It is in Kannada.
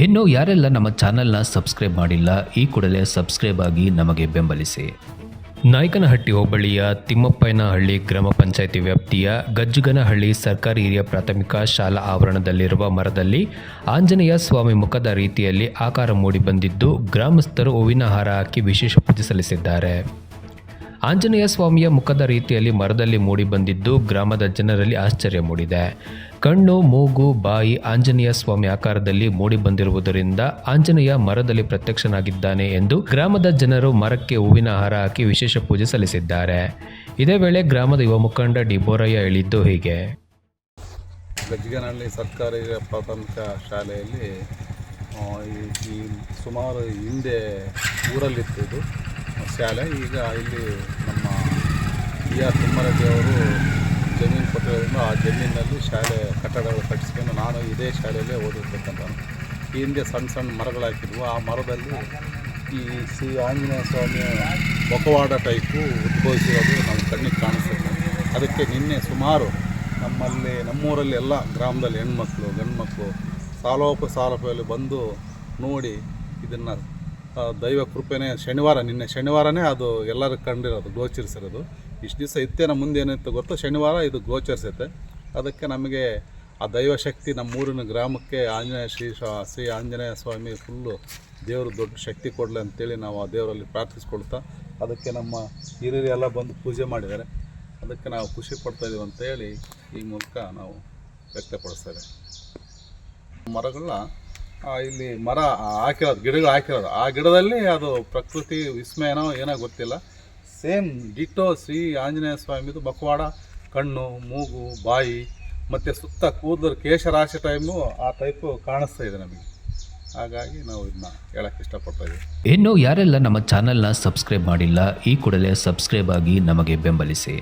ಇನ್ನು ಯಾರೆಲ್ಲ ನಮ್ಮ ಚಾನೆಲ್ನ ಸಬ್ಸ್ಕ್ರೈಬ್ ಮಾಡಿಲ್ಲ, ಈ ಕೂಡಲೇ ಸಬ್ಸ್ಕ್ರೈಬ್ ಆಗಿ ನಮಗೆ ಬೆಂಬಲಿಸಿ. ನಾಯಕನಹಟ್ಟಿ ಹೋಬಳಿಯ ತಿಮ್ಮಪ್ಪಯ್ಯನಹಳ್ಳಿ ಗ್ರಾಮ ಪಂಚಾಯಿತಿ ವ್ಯಾಪ್ತಿಯ ಗಜ್ಜುಗನಹಳ್ಳಿ ಸರ್ಕಾರಿ ಹಿರಿಯ ಪ್ರಾಥಮಿಕ ಶಾಲಾ ಆವರಣದಲ್ಲಿರುವ ಮರದಲ್ಲಿ ಆಂಜನೇಯ ಸ್ವಾಮಿ ಮುಖದ ರೀತಿಯಲ್ಲಿ ಆಕಾರ ಮೂಡಿಬಂದಿದ್ದು ಗ್ರಾಮಸ್ಥರು ಹೂವಿನ ಹಾರ ಹಾಕಿ ವಿಶೇಷ ಪೂಜೆ ಸಲ್ಲಿಸಿದ್ದಾರೆ. ಆಂಜನೇಯ ಸ್ವಾಮಿಯ ಮುಖದ ರೀತಿಯಲ್ಲಿ ಮರದಲ್ಲಿ ಮೂಡಿ ಬಂದಿದ್ದು ಗ್ರಾಮದ ಜನರಲ್ಲಿ ಆಶ್ಚರ್ಯ ಮೂಡಿದೆ. ಕಣ್ಣು, ಮೂಗು, ಬಾಯಿ ಆಂಜನೇಯ ಸ್ವಾಮಿ ಆಕಾರದಲ್ಲಿ ಮೂಡಿ ಬಂದಿರುವುದರಿಂದ ಆಂಜನೇಯ ಮರದಲ್ಲಿ ಪ್ರತ್ಯಕ್ಷನಾಗಿದ್ದಾನೆ ಎಂದು ಗ್ರಾಮದ ಜನರು ಮರಕ್ಕೆ ಹೂವಿನ ಹಾರ ಹಾಕಿ ವಿಶೇಷ ಪೂಜೆ ಸಲ್ಲಿಸಿದ್ದಾರೆ. ಇದೇ ವೇಳೆ ಗ್ರಾಮದ ಯುವ ಮುಖಂಡ ಡಿಬೋರಯ್ಯ ಹೇಳಿದ್ದು ಹೀಗೆ. ಗಜ್ಜಿಗನಹಳ್ಳಿ ಸರ್ಕಾರಿ ಪ್ರಾಥಮಿಕ ಶಾಲೆಯಲ್ಲಿ ಈ ಸುಮಾರು ಹಿಂದೆ ಊರಲ್ಲಿತ್ತು ಶಾಲೆ. ಈಗ ಇಲ್ಲಿ ನಮ್ಮ ಬಿ ಆರ್ ತಿಮ್ಮಾರೆಡ್ಡಿ ಅವರು ಜಮೀನು ಕೊಟ್ಟಿರೋದ್ರಿಂದ ಆ ಜಮೀನಿನಲ್ಲಿ ಶಾಲೆ ಕಟ್ಟಡಗಳು ಕಟ್ಟಿಸ್ಕೊಂಡು ನಾನು ಇದೇ ಶಾಲೆಯಲ್ಲೇ ಓದಿರ್ತಕ್ಕಂಥವ್ರು ಈ ಹಿಂದೆ ಸಣ್ಣ ಸಣ್ಣ ಮರಗಳು ಹಾಕಿದ್ವು. ಆ ಮರದಲ್ಲಿ ಈ ಶ್ರೀ ಆಂಜನೇಯ ಸ್ವಾಮಿಯ ಬೊಕವಾಡ ಟೈಪು ಉದ್ಭವಿಸಿರೋದು ನಮ್ಮ ಕಣ್ಣಿಗೆ ಕಾಣಿಸುತ್ತೆ. ಅದಕ್ಕೆ ನಿನ್ನೆ ಸುಮಾರು ನಮ್ಮಲ್ಲಿ, ನಮ್ಮೂರಲ್ಲಿ ಎಲ್ಲ ಗ್ರಾಮದಲ್ಲಿ ಹೆಣ್ಮಕ್ಳು, ಗಂಡ್ಮಕ್ಳು ಸಾಲೋಪ ಸಾಲೋಪಲ್ಲಿ ಬಂದು ನೋಡಿ ಇದನ್ನು ದೈವ ಕೃಪೆನೇ ಶನಿವಾರ, ನಿನ್ನೆ ಶನಿವಾರನೇ ಅದು ಎಲ್ಲರೂ ಕಂಡಿರೋದು, ಗೋಚರಿಸಿರೋದು. ಇಷ್ಟು ದಿವಸ ಇತ್ತೇನ ಮುಂದೆ ಏನಿತ್ತು ಗೊತ್ತೋ? ಶನಿವಾರ ಇದು ಗೋಚರಿಸುತ್ತೆ. ಅದಕ್ಕೆ ನಮಗೆ ಆ ದೈವ ಶಕ್ತಿ ನಮ್ಮೂರಿನ ಗ್ರಾಮಕ್ಕೆ ಆಂಜನೇಯ ಶ್ರೀ ಶ್ರೀ ಆಂಜನೇಯ ಸ್ವಾಮಿ ಫುಲ್ಲು ದೇವರು ದೊಡ್ಡ ಶಕ್ತಿ ಕೊಡಲಿ ಅಂತೇಳಿ ನಾವು ಆ ದೇವರಲ್ಲಿ ಪ್ರಾರ್ಥಿಸ್ಕೊಳ್ತಾ ಅದಕ್ಕೆ ನಮ್ಮ ಹಿರಿಯರೆಲ್ಲ ಬಂದು ಪೂಜೆ ಮಾಡಿದ್ದಾರೆ. ಅದಕ್ಕೆ ನಾವು ಖುಷಿ ಪಡ್ತಾ ಇದೀವಿ ಅಂತೇಳಿ ಈ ಮೂಲಕ ನಾವು ವ್ಯಕ್ತಪಡಿಸ್ತೇವೆ ಮರಗಳನ್ನ ಇಲ್ಲಿ ಮರ ಹಾಕಿರೋದು, ಗಿಡಗಳು ಹಾಕಿರೋದು. ಆ ಗಿಡದಲ್ಲಿ ಅದು ಪ್ರಕೃತಿ ವಿಸ್ಮಯನೋ ಏನೋ ಗೊತ್ತಿಲ್ಲ. ಸೇಮ್ ಡಿಟೋ ಶ್ರೀ ಆಂಜನೇಯ ಸ್ವಾಮಿದು ಬಕವಾಡ, ಕಣ್ಣು, ಮೂಗು, ಬಾಯಿ, ಮತ್ತು ಸುತ್ತ ಕೂದಲು ಕೇಶರಾಶಿ ಟೈಮು ಆ ಟೈಪು ಕಾಣಿಸ್ತಾ ಇದೆ ನಮಗೆ. ಹಾಗಾಗಿ ನಾವು ಇದನ್ನ ಹೇಳಕ್ಕೆ ಇಷ್ಟಪಡ್ತಾ ಇದ್ದೀವಿ. ಇನ್ನು ಯಾರೆಲ್ಲ ನಮ್ಮ ಚಾನೆಲ್ನ ಸಬ್ಸ್ಕ್ರೈಬ್ ಮಾಡಿಲ್ಲ, ಈ ಕೂಡಲೇ ಸಬ್ಸ್ಕ್ರೈಬ್ ಆಗಿ ನಮಗೆ ಬೆಂಬಲಿಸಿ.